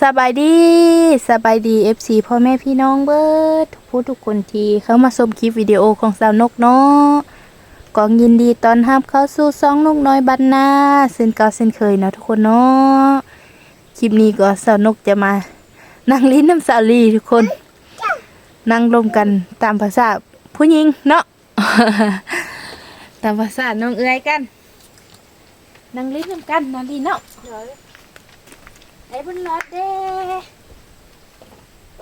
สบายดีสบายดี FC พ่อแม่พี่น้องเบิดทุกผู้ทุกคนที่เข้ามาชมคลิปวิดีโอของสาวนกเนาะกองยินดีตอนรับเข้าสู่ซองนกน้อยบันนาเส้นเก่าเส้นเคยเนาะทุกคนเนาะคลิปนี้ก็สาวนกจะมา นั่งลิ้นน้ำสาลีทุกคน นั่งลมกันตามภาษาผู้หญิงเนาะตามภาษาน้องเอื้อยกัน นั่งลิ้นน้ำกันนอนดีเนาะ ไอ้บนรถเด้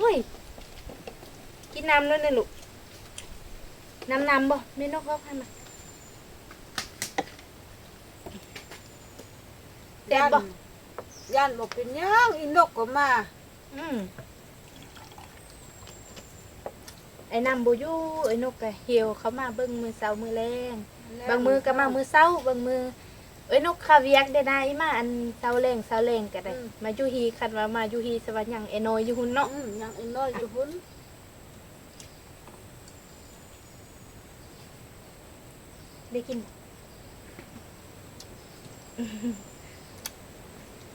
อุ้ย กินน้ำแล้วเนี่ยลูก น้ำน้ำบ่ไม่นกเขาให้มาแดดบ่ย่านบอกเป็นหยังอีนกก็มา อืมไอ้น้ำบูยู่ไอ้นกกะเหี่ยวเขามาเบิ่งมือเสาร์มือแรงบางมือก็มามือเสาร์บางมือ เอ้ยนกคาเวียกได้ได้มาอันเสาร์แรงเสาร์แรงก็ได้มาอยู่ฮีคันว่ามาอยู่ฮีสวัสดิ์หยังไอ้น้อยอยู่หุ่นเนาะอืมยังอีน้อยอยู่พุ่นได้กิน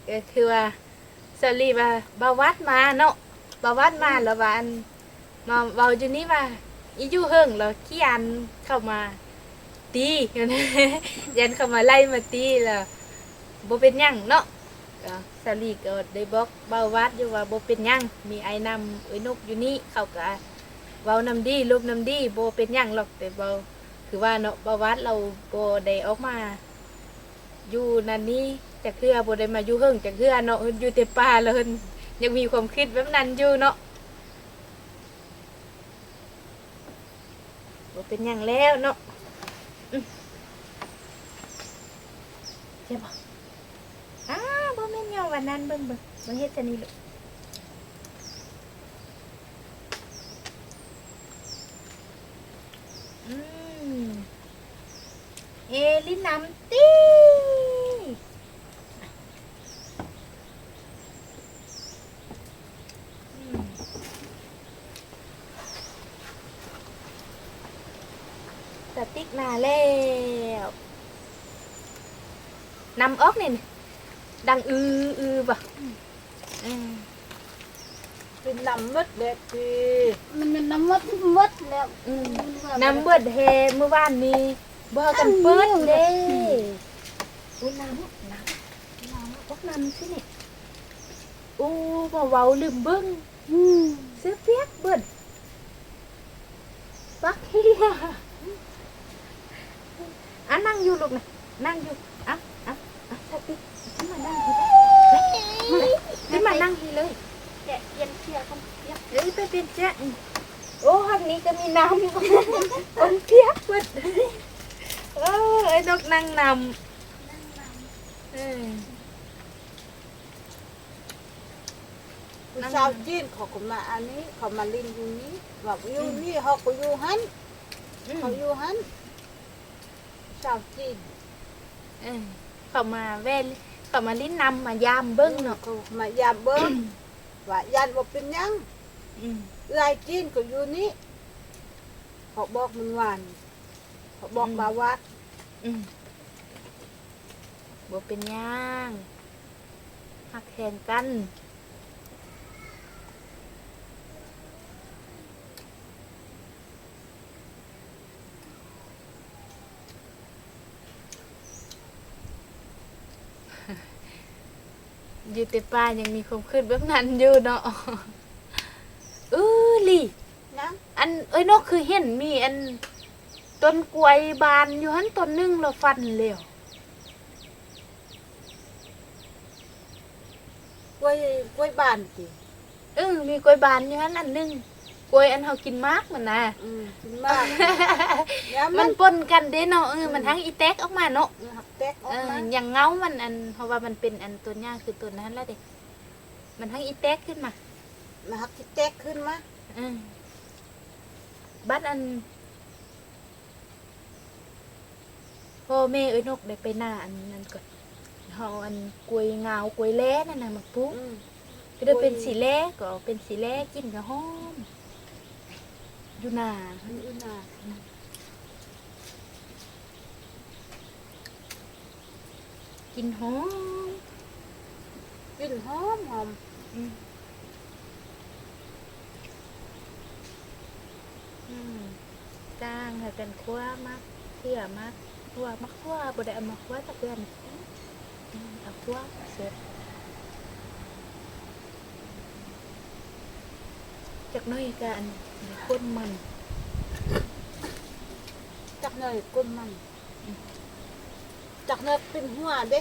ก็คือว่าสลีว่าบาวัดมาเนาะบาวัดมาแล้วว่าอันมาเว้าอยู่นี่ว่าอีอยู่เฮิงแล้วขี้อันเข้ามา ตียันเขามาไล่มาตีล้วบ่เป็นยังเนาะก็สลีก็ได้บอกเบาวัดอยู่ว่าบ่เป็นยังมีไอ้นำเอ้ยนกอยู่นี่เขาก็เว้านำดีลบนำดีบ่เป็นยังหรอกแต่เว้าคือว่าเนาะประวัติเราโบได้ออกมา อยู่นั่นนี่จากเคือโบได้มาอยู่เฮิงจากเคือเนาะอยู่แต่ป่าเลยยังมีความคิดแบบนั้นอยู่เนาะบ่เป็นย่างแล้วเนาะอืมใช่ปะอ้าบ่แม่นยอวันนั้นเบิ่งเบิ่งเบิ่งเฮ็ดจะนี่ลูกอืมเอลินน้ำติอืมสติ๊กมาแล้วนำออกเนี่ยดัง อืออือบ่อืมเป็นน้ำมัดเด็กทีมันเป็นน้ำมดมดแล้วอืมนำเบิดเฮเมื่อวานนี้บ่กันเปิดเด้อุ้ยน้ำน้ำน้ำพวกน้ำสิเนี่ยอู้บ่เว้าลืมเบิ่งอืมเสื้อเปียกเบิดปักเฮียอะนั่งอยู่ลูกนะนั่งอยู่อะอะอะสติขึ้นมานั่งทีเลย ขึ้นมานั่งทีเลยแกะเย็นเชียร์กันเปียกเอ้ยไปเป็นเจ้าโอ้ห้องนี้ก็มีน้ำคนเปียกเบิดเออไอ้นกนั่งนำเออผู้ชาวจีนเขาก็มาอันนี้เขามาลินอยู่นี้ว่าอยู่นี่เขาก็อยู่หันอืมเขาอยู่หันชาวจีนเออเขามาแว่ นเขามาลิ้นนำมายามเบิ้งเนาะเขามายามเบิ้งว่าย่านบอกเป็นหยังอืมลายจีนก็อยู่นี่เขาบอกมันหวานเขาบอกบาวัดอืมบ่เป็นหย่างหักแทนกัน อยู่แต่ป่ายังมีความคิดแบบนั้นอยู่เนาะเออลี่นะอันเอ้ยนกคือเห็นมีอันต้นกล้วยบานอยู่หันต้นหนึงเราฟันแล้วกล้วยกล้วยบานสิเออมีกล้วยบานอยู่หันอันหนึง กล้วยอันเฮากินมากมันนะอืมกินมากเนี่ยมัมันนปนกันเด้เนาะเออมันทั้งอีแตกออกมาเนาะหักแตกออเอกอมาอย่างเงามันอัน เพราะว่ามันเป็นอันตัวหญ้าคือตัวนั้นแล้วเด็กมันทั้งอีแตกขึ้นมามาหักที่แตกขึ้นมาเออบัดอันพ่อแม่เอ้ยนกได้ไปหน้าอันนั้นก่อนเฮาอันกล้วยเงากล้วยแล้นั่นน่ะมาปลูก อืม ก็ได้เป็นสีแล้ก็เอาเป็นสีแล้กินก็หอม อยู่หน้ามันอยู่น่ะกินหอมกินหอมหอมจ้างให้เป็นครัวมักเที่ยมักครัวมักครัวบ่ได้เอามาครัวตะเกือนเอาครัวเสร็จ จากน้อยกันคนมัน จักเนยก้นมันจักเนยเป็นหัวเด้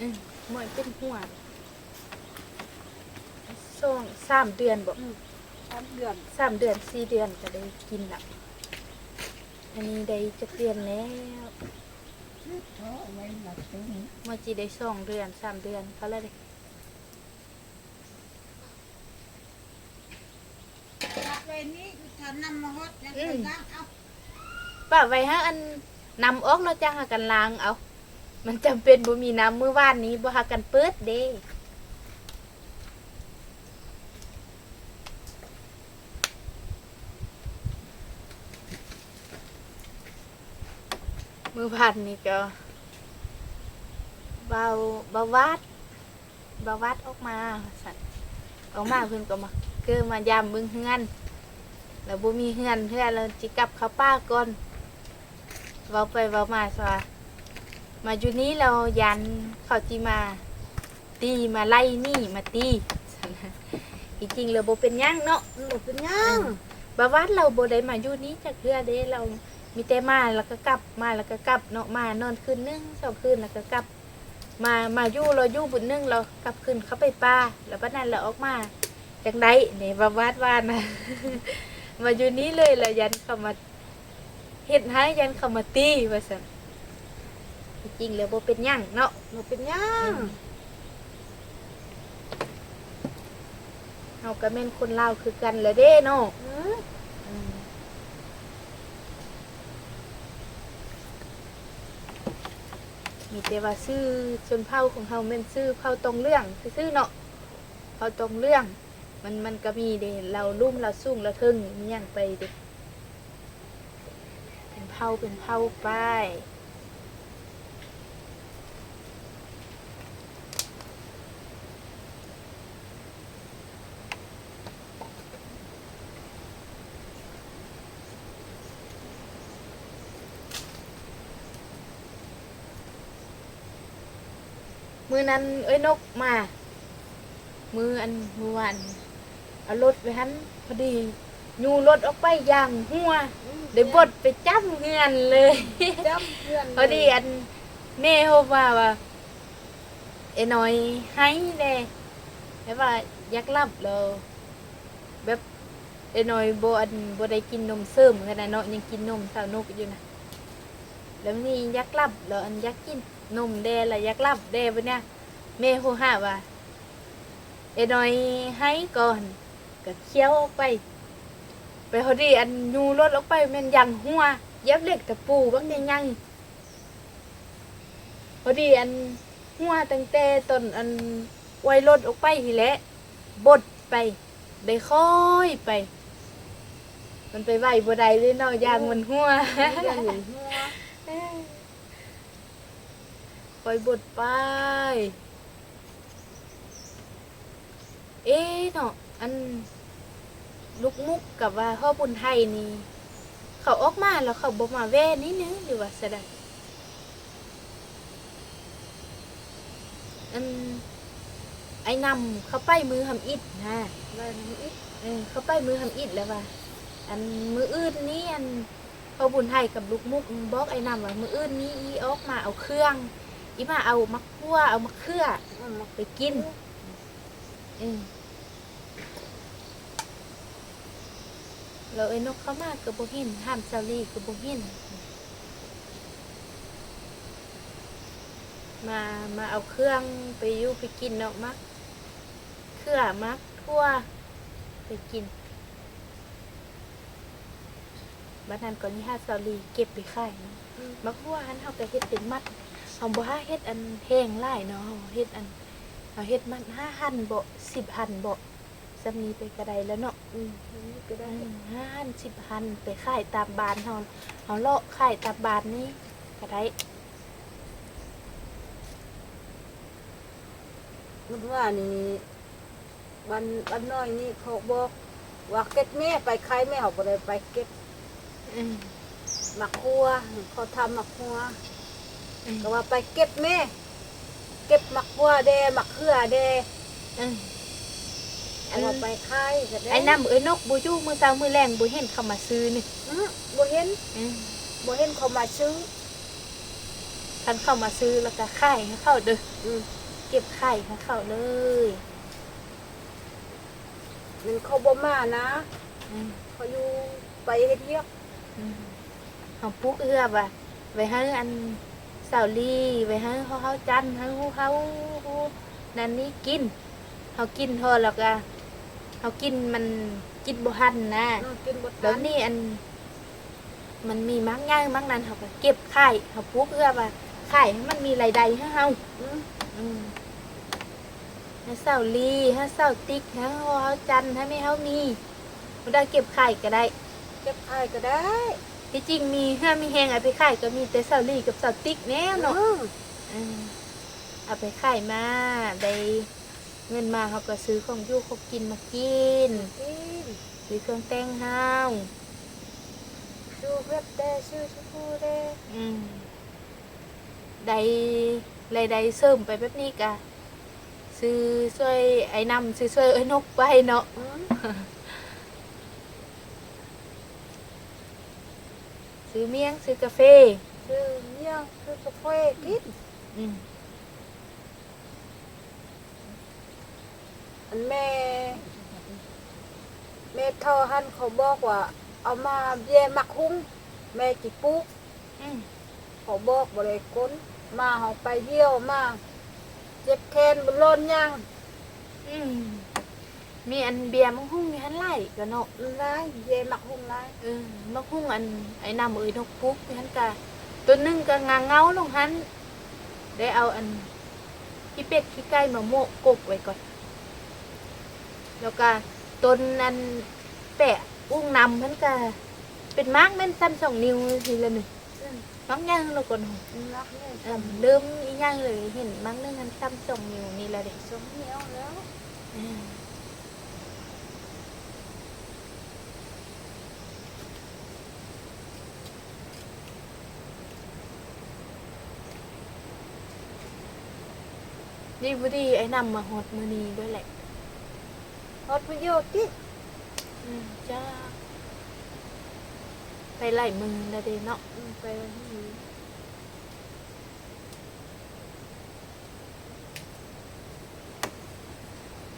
อืมหมอยเป็นหัวส่งสามเดือนบอกอืมสามเดือนสามเดือนสี่เดือนก็ได้กินละอันนี้ได้จะเดือนแล้วมาจีได้สองเดือนสามเดือนเขาเลยได้ เว นี้ฉันนำมาฮดยังไงนะเอาป้าไว้ฮะอันนำออกแล้วจ้างหากันล้างเอา มันจำเป็นบ่มีน้ำมื่อวานนี้บ่หากันเปิดเด้มือพันนี่ก็เบาเบาวาดเบาวาดออกมาสัตว์ออกมาเพิ่นก็มาเกิมายามเบิ่งเฮือน แล้วบ่มีเฮือนเฮือนแล้วจิกลับเขาป้าก่อนเว้าไปเว้ามาซะว่ามาอยู่นี้เรายันเขาจิมา ตีมาไล่หนี่มาตีจริงๆเราบ่เป็นหยังเนาะหนูเป็นยังบาวาดเราบ่ได้มาอยู่นี้จากเพื่อเด้เรามีแต่มาแล้วก็กลับมาแล้วก็กลับเนาะมานอนคืนนึงสองคืนแล้วก็กลับ มามาอยู่เราอยู่บุญนึงเรากลับคืนเข้าไปป่าแล้วบัดนั้นเราออกมาจากไหนนี่บาวาดว่านะ มาอยู่นี้เลยแล้วยันเขามาเฮ็ดให้ยันเขามาตีว่าซั่นจริงๆแล้วโบเป็นหยังเนาะหนูเป็นยังเฮาก็แม่นคนลาวคือกันแหละเด้เนาะอืมอืมมีแต่ว่าซื้อชนเผ่าของเฮาแม่นซื้อเผ่าตรงเรื่องซื้อๆเนาะเผ่าตรงเรื่อง มันมันก็มีเด้เราลุ่มเราสูงเราเทิงมีหยังไปเด้เป็นเผาเป็นเผาไปมือนั้นเอ้ยนกมา มืออันมือวัน เอารถไปหันพอดียูรถออกไปอย่างหัวได้บดไปจับเงินเลยจำเพื่อนพอดีอันแม่เขาว่าว่าไอ้น้อยให้เด้แล้วว่าอยักลับเราแบบไอ้น้อยโบอันโบได้กินนมเสริมขนาดเนาะยังกินนมสาวนกอยู่นะแล้วนี่อยักลับแล้วอันอยักกินนมแดแล้วอยักลับแดปะเนี่ยแม่เขาหาว่าไอ้น้อยให้ก่อน ก็เคี้ยวออกไป ไปพอดีอันยูรถออกไปมันยังหัวเย็บเหล็กตะปูบ้างยังยังพอดีอันหัวตั้งแต่ต้นอันไวรถออกไปทีแหละบดไปได้ค่อยไป มันไปไหวบ่ได้เลยเนาะยางมันหัวยังเห็นหัวปล่อยบดไป เอ๊ะเนาะ อัน ลูกมุกกับว่าพ่อบุญไทยนี่เขาออกมาแล้วเขาบอกมาแว่นิดนึงหรือว่าสะไดอันไอ้นำเขาไปมือทำอิดนะได้ทั้งอีกเออเขาไปมือทำอิดแล้วว่า อันมืออื่นนี้อันพ่อบุญไทยกับลูกมุกบอกไอ้นำว่ามืออื่นนี้อีออกมาเอาเครื่อง อีมาเอามะขั่วเอามะเขือเอามาไปกิน อืม แล้วไอ้นกเข้ามาก็บ่เห็นห้ามซาลีก็บ่เห็นมามาเอาเครื่องไปอยู่ไปกินเนาะมักเครือมักทั่วไปกินบ้านนั้นก่อนนี้ห้าซาลีเก็บไปขายเนาะมักทั่วหันเฮาก็เฮ็ดเป็นมัดเฮาบ่หาเฮ็ดอันแห้งหลายเนาะเฮาเฮ็ดอันเอาเฮ็ดมันห้าหันบ่สิบหันบ่ สำนีไปกระไดแล้วเนาะอืมอันนี้ก็ได้ห้าหันสิบหันไปขายตามบ้านเฮาเฮาเลาะขายตามบ้านนี่กระไดมันว่านี่วันวันน้อยนี่เขาบอกว่าเก็บแม่ไปใครแม่เขาบ่ได้ไปเก็บอืมหมักครัวเขาทำหมักครัวอืมก็ว่าไปเก็บแม่ เก็บหมักครัวเดหมักเขือเดอืม เอาว่าไปขายก็ด้ไอ้น้ำเอ้ยนกบ่อยู่มื้อเช้ามื้อแรงบ่เห็นเขามาซื้อนี่อื้อบ่เห็นอืมบ่เห็นเขามาซื้อคันเข้ามาซื้อแล้วก็ขายให้เขาเด้ออืมเก็บไข่ให้เขาเลยมันเขาบ่มานะอืมเขาอยู่ไปเฮ็ดเวียกอืมเอาปลูกเอื้อบ่ะไว้ให้อันสาวลีไว้ให้เขาเขาจันทร์ให้เขาเขานั่นนี่กินเขากินพอแล้วก็ เขากินมันกินบ่ทันนะอืมกินบ่แล้ทัวนนี่อัน มันมีมักง่ายมักนั้นเขาก็เก็บไข่เขาปลูกเอื้อบ่ะไข่ให้มันมีรายได้ให้เฮาอืมอืมให้เสาลีให้เสาติ๊กให้เขาเขาจันทร์ให้ไม่เขามีบ่ได้เก็บไข่ก็ได้ เก็บขายก็ได้ที่จริงมีถ้ามีแหงเอาไปขายก็มีแต่เสาลี่กับเสาติ๊กแน่เนาะอืมอืมเอาไปขายมาได้ เงินมาเขาก็ซื้อของอยู่เขากินมากินกินซื้อเครื่องแต่งห้าวชื่อเว็บได้ชื่อชื่อได้อืมได้รายได้เสริมไปแบบนี้กะซื้อช่วยไอ้นำซื้อช่วยไอ้นกไปเนาะอืมซื้อเมี่ยงซื้อกาแฟชื่อเนี่ยชื่อกาแฟกินอืม อันแม่แม่เท่าหันเขาบอกว่า เอามาเบี้ยมักคุ้งแม่จิปลูกอืมเขาบอกบริก้นมาเขาไปเยี่ยวมาเจ็บแขนบนล้นยังอืมมีอันเบียร์มังหุ่งมีหันไล่ก็เนาะไรเย่มักหุ้งไรเออมักหุ่งอันไอ้น้ำเอ้ยนกปุ๊กมีหันกะตัวหนึงก็งาเงาลงหันได้เอาอันขี้เป็ดขี้ไก่มาโมะกบไว้ก่อน แล้วก็ต้นอันแปะอุ้งนำมันก็เป็นมากแม่นซ้ำสองนิ้วทีละหนึ่งมักย่างเราก่อนหรักเนี่ยเอิ่มเริ่มอีย่างเลยเห็นมักนึงอันซ้ำสองนิ้วนี่ละเด็กสมเหนียวแล้วอืมนี่พอดีไอ้นำมาฮอดมือนี้ด้วยแหละฮ อดประโยชน์ที่อืมจ้า ไปไล่มือแล้วเดเนาะไปวันนี้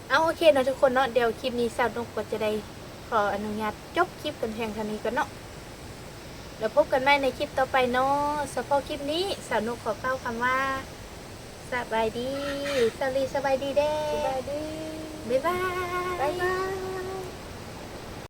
เอาโอเคเนาะทุกคนเนาะเดี๋ยวคลิปนี้สาวนกก็จะได้ขออนุญาตจบคลิปกันเพียงเท่านี้ก่อนเนาะแล้วพบกันใหม่ในคลิปต่อไปเนาะสำหรับคลิปนี้สาวนกขอกล่าวคำว่าสบายดีสวัสดีสบายดีเด้สบายดีบ๊ายบาย Bye-bye.